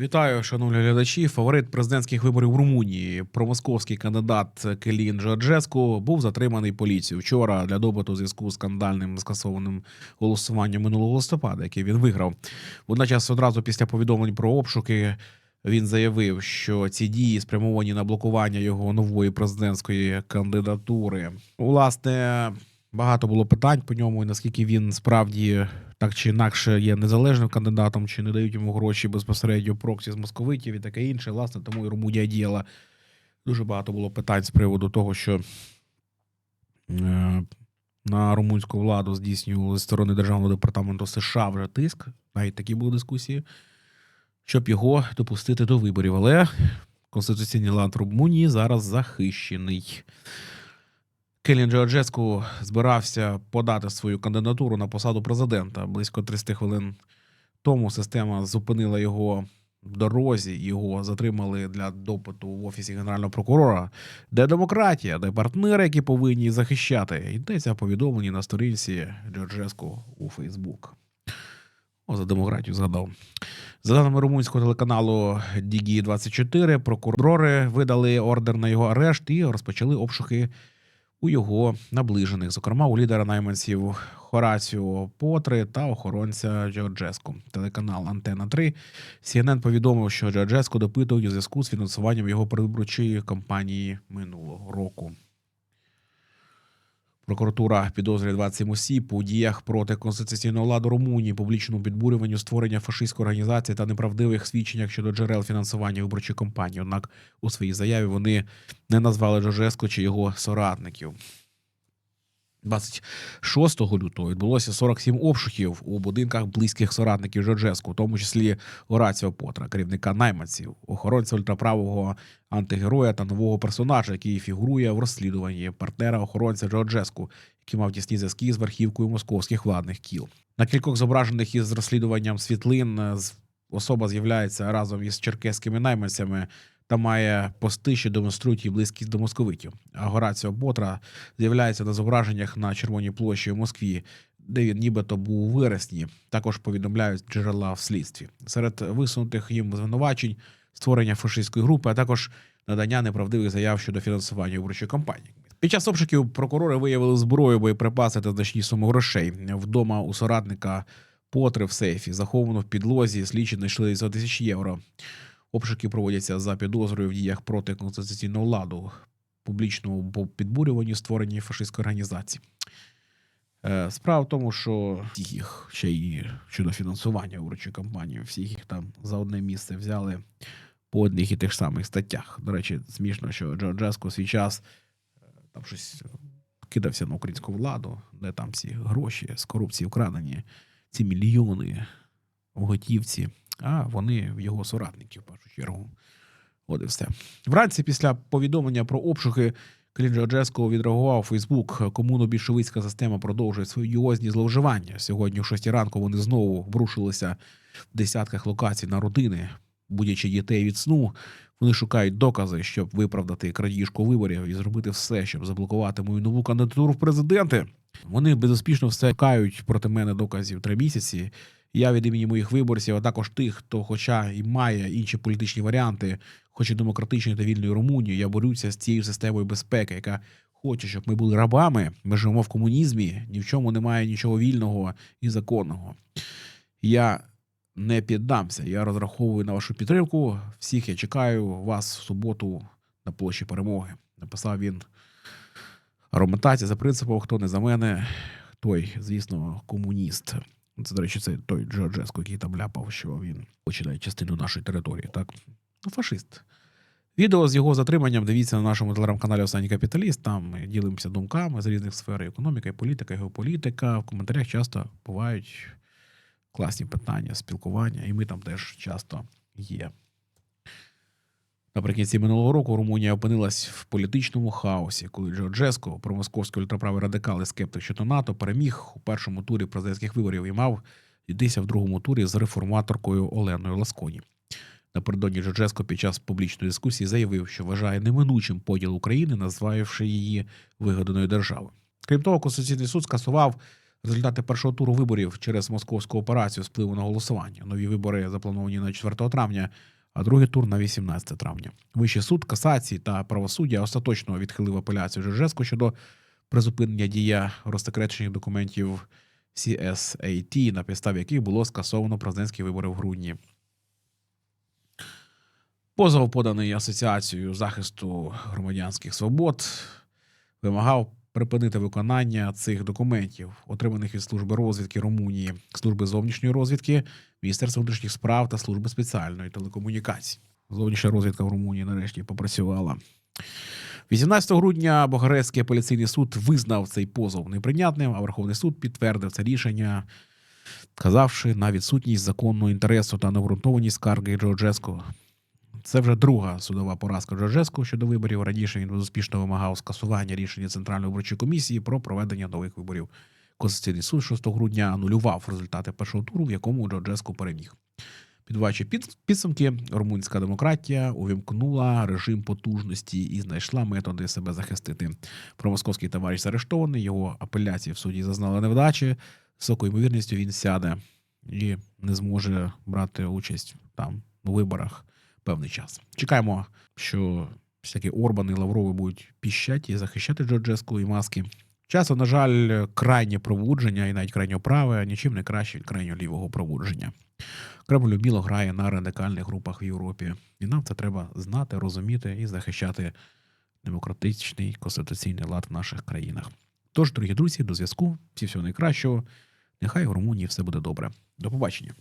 Вітаю, шановні глядачі. Фаворит президентських виборів в Румунії, промосковський кандидат Келін Джорджеску, був затриманий поліцією вчора для допиту зв'язку з скандальним скасованим голосуванням минулого листопада, яке він виграв. Водночас, одразу після повідомлень про обшуки, він заявив, що ці дії спрямовані на блокування його нової президентської кандидатури. Власне, багато було питань по ньому, і наскільки він справді так чи інакше є незалежним кандидатом, чи не дають йому гроші безпосередньо проксі з московитів і таке інше. Власне, тому і Румунія діяла. Дуже багато було питань з приводу того, що е, на румунську владу здійснювали з сторони Державного департаменту США вже тиск. Навіть такі були дискусії, щоб його допустити до виборів. Але Конституційний лад Румунії зараз захищений. Келін Джорджеску збирався подати свою кандидатуру на посаду президента. Близько 30 хвилин тому система зупинила його в дорозі, його затримали для допиту в офісі генерального прокурора. Де демократія, де партнери, які повинні захищати. Йдеться повідомлені на сторінці Джорджеску у Фейсбук. О, за демократію згадав. За даними румунського телеканалу Дігі 24 прокурори видали ордер на його арешт і розпочали обшуки у його наближених, зокрема у лідера найманців Хораціо Потри та охоронця Джорджеску. Телеканал Антена 3 CNN повідомив, що Джорджеску допитують у зв'язку з фінансуванням його передвиборчої кампанії минулого року. Прокуратура підозрює 27 осіб у діях проти конституційного ладу Румунії, публічному підбурюванню створення фашистської організації та неправдивих свідченнях щодо джерел фінансування виборчої кампанії. Однак у своїй заяві вони не назвали Жожеско чи його соратників. 26 лютого відбулося 47 обшуків у будинках близьких соратників Жоржеску, в тому числі Гораціо Потра, керівника найманців, охоронця ультраправого антигероя та нового персонажа, який фігурує в розслідуванні партнера охоронця Джорджеску, який мав тісні зв'язки з верхівкою московських владних кіл. На кількох зображених із розслідуванням світлин особа з'являється разом із черкеськими найманцями та має пости, що демонструють її близькість до московитів. А Гораціо Ботра з'являється на зображеннях на Червоній площі у Москві, де він нібито був у вересні. Також повідомляють джерела в слідстві. Серед висунутих їм звинувачень створення фашистської групи, а також надання неправдивих заяв щодо фінансування виборчої кампанії. Під час обшуків прокурори виявили зброю, боєприпаси та значні суми грошей. Вдома у соратника Потри в сейфі, заховано в підлозі, слідчі знайшли за тисяч євро. Обшуки проводяться за підозрою в діях проти конституційного ладу, публічному підбурюванню створенні фашистської організації. Е, Справа в тому, що їх ще й щодо фінансування виборчої кампанії, всіх їх там за одне місце взяли по одних і тих самих статтях. До речі, смішно, що Джорджеско свій час е, там щось кидався на українську владу, де там всі гроші з корупції вкрадені, ці мільйони в готівці, а вони в його соратників, в першу чергу. От і все. Вранці після повідомлення про обшуки Клін Джорджеско відреагував Фейсбук. Комуно-більшовицька система продовжує свої йозні зловживання. Сьогодні, о 6 ранку, вони знову обрушилися в десятках локацій на родини, будячи дітей від сну. Вони шукають докази, щоб виправдати крадіжку виборів і зробити все, щоб заблокувати мою нову кандидатуру в президенти. Вони безуспішно все шукають проти мене доказів три місяці. Я від імені моїх виборців, а також тих, хто, хоча і має інші політичні варіанти, хоче демократичної та вільної Румунії, я борюся з цією системою безпеки, яка хоче, щоб ми були рабами. Ми живемо в комунізмі, ні в чому немає нічого вільного і законного. Я не піддамся. Я розраховую на вашу підтримку. Всіх я чекаю вас в суботу на площі перемоги. Написав він аргументація за принципом, хто не за мене, той, звісно, комуніст. Це, до речі, це той Джорджеско, який там ляпав, що він починає частину нашої території. Так, ну, фашист. Відео з його затриманням дивіться на нашому телеграм-каналі Останній Капіталіст. Там ми ділимося думками з різних сфер економіка, і політика, і геополітика. В коментарях часто бувають класні питання, спілкування, і ми там теж часто є. Наприкінці минулого року Румунія опинилась в політичному хаосі, коли Джорджеско, промосковський ультраправий радикал і скептик щодо НАТО, переміг у першому турі президентських виборів і мав йтися в другому турі з реформаторкою Оленою Ласконі. Напередодні Джорджеско під час публічної дискусії заявив, що вважає неминучим поділ України, назвавши її вигаданою державою. Крім того, Конституційний суд скасував результати першого туру виборів через московську операцію впливу на голосування. Нові вибори заплановані на 4 травня, а другий тур на 18 травня. Вищий суд касації та правосуддя остаточно відхилив апеляцію Жежеску щодо призупинення дія розсекречених документів CSAT, на підставі яких було скасовано президентські вибори в грудні. Позов, поданий Асоціацією захисту громадянських свобод, вимагав припинити виконання цих документів, отриманих від служби розвідки Румунії, служби зовнішньої розвідки, Міністерства внутрішніх справ та служби спеціальної телекомунікацій. Зовнішня розвідка в Румунії нарешті попрацювала. 18 грудня Богорецький апеляційний суд визнав цей позов неприйнятним, а Верховний суд підтвердив це рішення, вказавши на відсутність законного інтересу та необґрунтованість скарги Джорджеску. Це вже друга судова поразка Джорджеску щодо виборів. Раніше він безуспішно вимагав скасування рішення Центральної виборчої комісії про проведення нових виборів. Конституційний суд 6 грудня анулював результати першого туру, в якому Джорджеску переміг. Підвачі під підсумки, румунська демократія увімкнула режим потужності і знайшла методи себе захистити. Промосковський товариш заарештований, його апеляції в суді зазнали невдачі. Високою ймовірністю він сяде і не зможе брати участь там у виборах певний час. Чекаємо, що всякі Орбани і Лаврови будуть піщати і захищати Джорджеску і маски. Часом, на жаль, крайнє провудження і навіть крайньо праве нічим не краще від крайньо лівого провудження. Кремль вміло грає на радикальних групах в Європі, і нам це треба знати, розуміти і захищати демократичний конституційний лад в наших країнах. Тож, дорогі друзі, до зв'язку, всі всього найкращого. Нехай в Румунії все буде добре. До побачення.